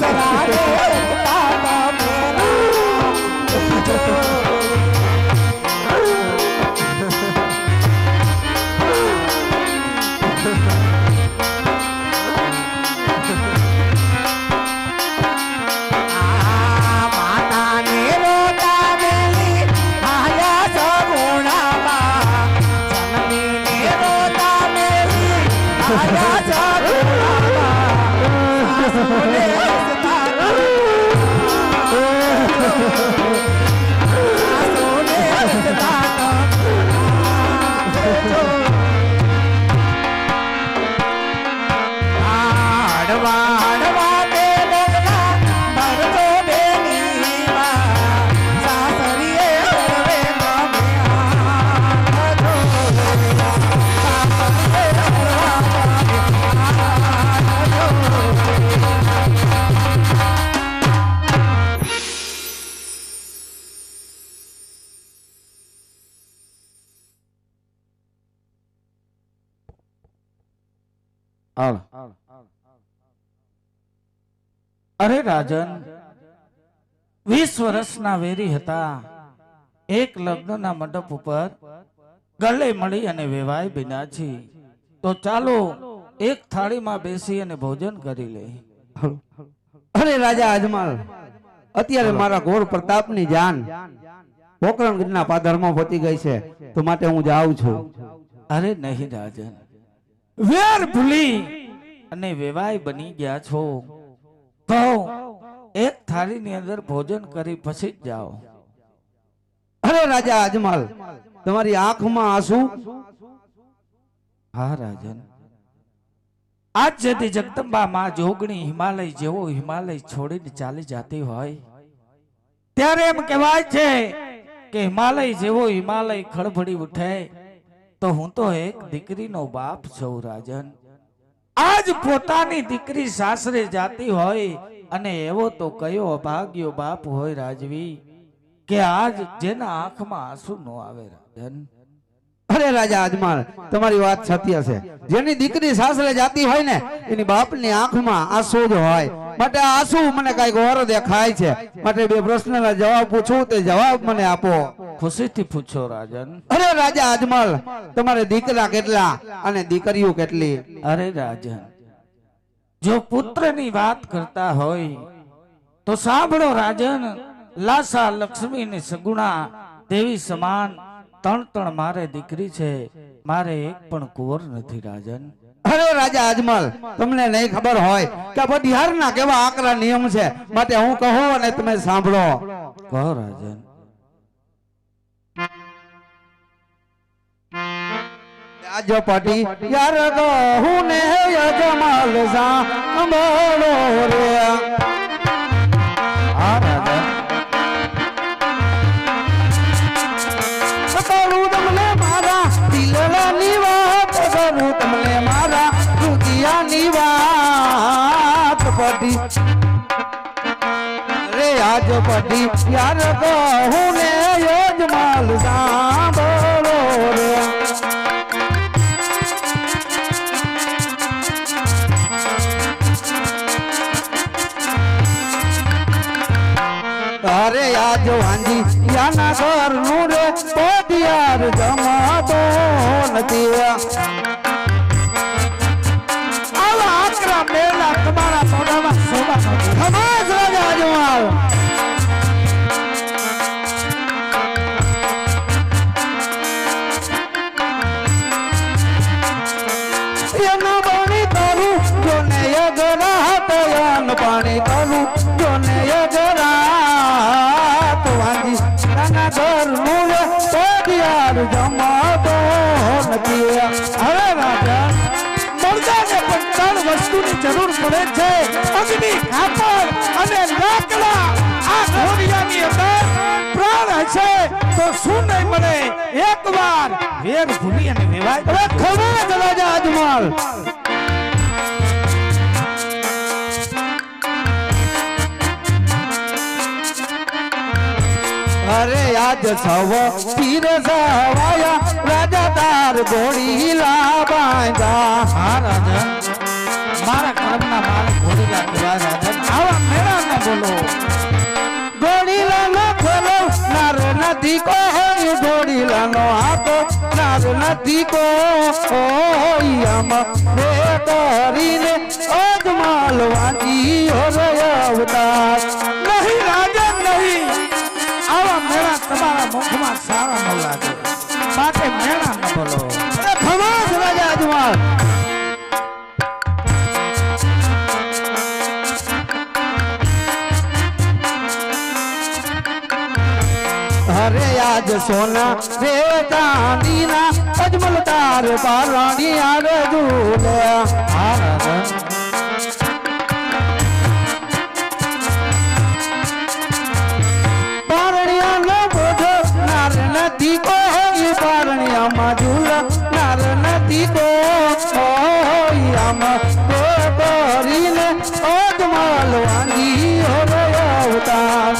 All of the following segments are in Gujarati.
માતાને હાલ અરે રાજન વીસ વર્ષના વેરી હતા. એક લગ્નના મંડપ ઉપર ગળે મળી અને વેવાય બન્યા છે. તો ચાલો એક થાળીમાં બેસી અને ભોજન કરી લે. અરે રાજા અજમાલ અત્યારે મારા ઘોર પ્રતાપની જાન પોકરણગઢના પાદરમાં પતી ગઈ છે. તો માટે હું જાઉં છું. અરે નહીં રાજન. વેર ભૂલી અને વેવાય બની ગયા છો. તો એક થાળીની અંદર ભોજન કરી પછી જ જાઓ. અરે રાજા અજમલ તમારી આંખમાં આંસુ? હા રાજન. આજ જતી જગદંબા માં જોગણી હિમાલય જેવો હિમાલય છોડીને ચાલી જતી હોય. ત્યારે એમ કહેવાય છે કે હિમાલય જેવો હિમાલય ખળભળી ઉઠે. તો હું તો એક દીકરીનો બાપ છું, રાજન. આજ પોતાની દીકરી સાસરે જાતી હોય અને એવો તો કયો અભાગ્યો બાપ હોય, રાજવી, કે આજ જેના આંખમાં આંસુ ન આવે, રાજન. અરે રાજા અજમલ તમારી વાત સત્ય છે. જેની દીકરી સાસરે જાતી હોય ને, એની બાપની આંખમાં આંસુ જ હોય. માટે આંસુ મને કંઈક ઓર દેખાય છે. માટે બે પ્રશ્નના જવાબ પૂછું, તે જવાબ મને આપો. ખુશીથી પૂછો રાજન. અરે રાજા અજમલ તમારે દીકરા કેટલા અને દીકરીઓ કેટલી? અરે રાજન જો પુત્રની વાત કરતા હોય તો સાંભળો રાજન લાસા લક્ષ્મી ને સગુણા દેવી સમાન ત્રણ ત્રણ મારે દીકરી છે મારે એક પણ કુંવર નથી રાજન. અરે રાજા અજમલ તમને નહીં ખબર હોય કે બિહારના કેવા આકરા નિયમ છે માટે હું કહું અને તમે સાંભળો. કહો રાજન. આજો પટી, યાર કહું ને અજમલ સાંભળો રે. કરું રે આજ પડી યાર કહું ને અરે આજ વાંજી યાના ઘરનું રે પોટિયાર જમાતો નથી આવા આકરા મેલા તમારા મોઢામાં શોભા સમાજ રાજા જો એના પોટિયાર જમાતો નથી હવે રાજા, મરદાને પણ ત્રણ વસ્તુની જરૂર પડે છે. અગ્નિ ખાતર અને લાકડા. આ ઘોડિયાની અંદર પ્રાણ હશે. તો શું નહીં મળે? એકવાર વેર. ભૂલી અને વેવાય. હવે ખબર રાજા અજમાલ. આજ સવ પીર સવાયા રાજા તાર ઘોડી લા બાંધા હા રાજા મારા કર્મના મારે ગોળી કહેવાય રાજા આવા મેળા ન બોલો. ઘોડીલાનો ખોલો નારો નથી કોઈ લાનો હાથો નારો નથી કોઈ આમ. રે કરીને અજમાલ વાંચી હૃદય અવતાર. મેળા ન બોલો અરે ખમાસ રાજા અજમાલ અરે આજ સોના રે ચાંદીના અજમલ તાર પારણી નથી કોઈ આમાં તો કરીને અજમલ વાંગી હોરે અવતાર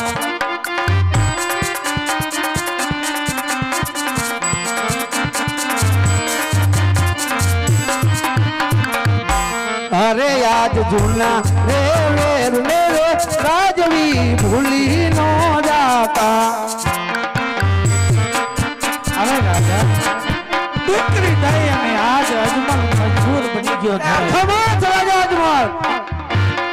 અરે આજ જૂના રે વેર ને રે રાજવી ભૂલી નો જાતા અરે ગયો ખબર રાજા અજમલ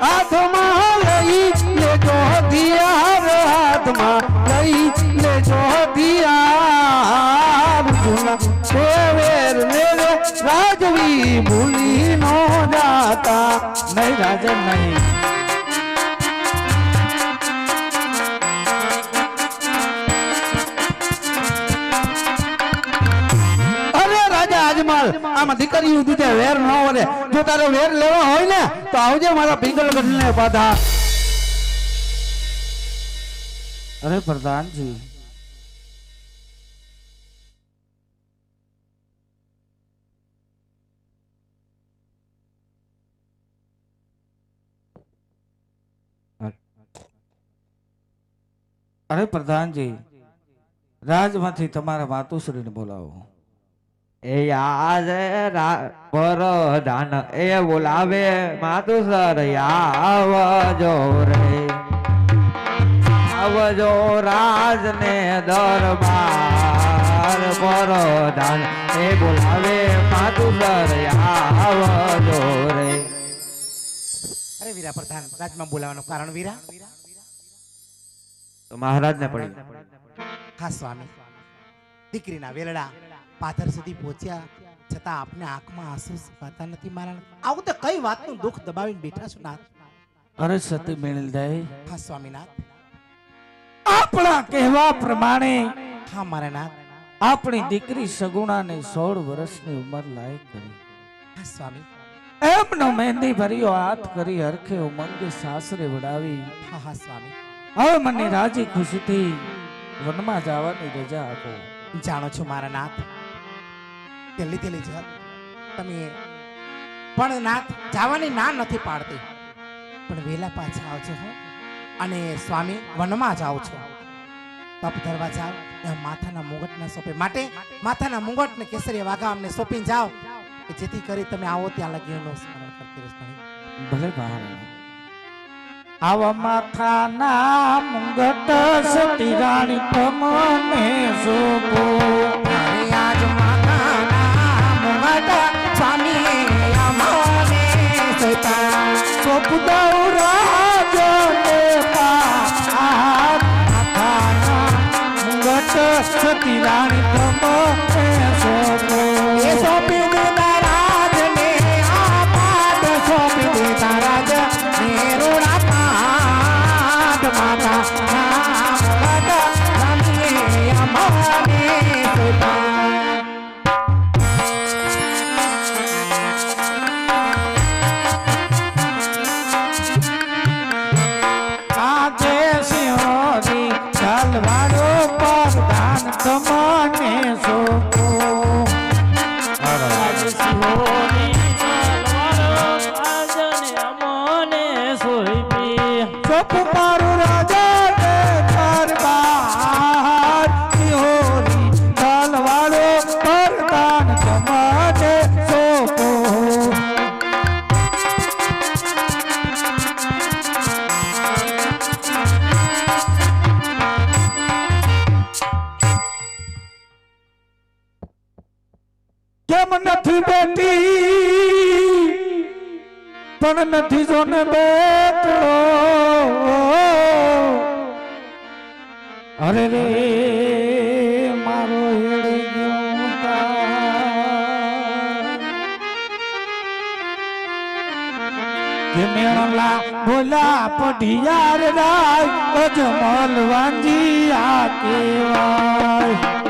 હાથમાં લઈ લેજો હથિયાર હાથમાં લઈ લેજો હથિયાર જૂના દેવેર ને રે રાજવી ભૂલી નો જાતા નહીં રાજા નહીં આમાં દીકરીઓ દીધે વેર ન વળે. જો તારે વેર લેવા હોય ને તો આવજે મારા પિંગલગઢ ને પાધા અરે પ્રધાનજી. અરે પ્રધાનજી રાજમાંથી તમારા માતુશ્રીને બોલાવો. એ યાદ પ્રધાન એ બોલાવે માતુ સર આવજો રે. આવજો રાજ ને દરબાર પ્રધાન એ બોલાવે માતુ સર આવજો રે. અરે વીરા પ્રધાન રાજમાં બોલાવાનું કારણ વીરા? તો મહારાજ ને પડી. હા સ્વામી. દીકરીના વેલડા. પાથર સુધી પહોંચ્યા છતાં આપને આંખમાં આંસુ સુકાતા નથી મારા આવું તો કઈ વાતનું દુઃખ દબાવીને બેઠા છો નાથ? અરે સતી મેળીલદાય હા સ્વામીનાથ. આપણા કહેવા પ્રમાણે હા મારા નાથ. આપણી દીકરી સગુણાને સોળ વર્ષની ઉંમર લાયક કરી. હા સ્વામી. એમનો મહેંદી ભર્યો હાથ કરી હરખે ઉમંગે સાસરે વડાવી હા હા સ્વામી. હવે મને રાજી ખુશીથી વનમાં જવાની રજા આપો. જાણો છો મારા નાથ તેલી લીધેલી છે તમે પણ નાથ જવાની ના નથી પાડતી. પણ વેલા પાછા આવજો હો. અને સ્વામી વનમાં જાઓ છો. તપ ધરવા જાઓ એ માથાના મુગટના સોંપે. માટે માથાના મુગટ ને કેસરી વાઘા અમને સોંપીને જાઓ. કે જેથી કરી તમે આવો ત્યાં લગી એનું સ્મરણ કરતી રહેશો. ભલે મહારાણી આવા. માથાના મુંગટ સતી રાણી તમને સોપો આજ માથાના સતી રાણી એ સોંપી કેમ નથી બેટી પણ નથી જોને બેટો અરે રે, મારો હેડી ગયો બોલા પઢિયાર રાય, અજમલ વાંજી આ કેવાય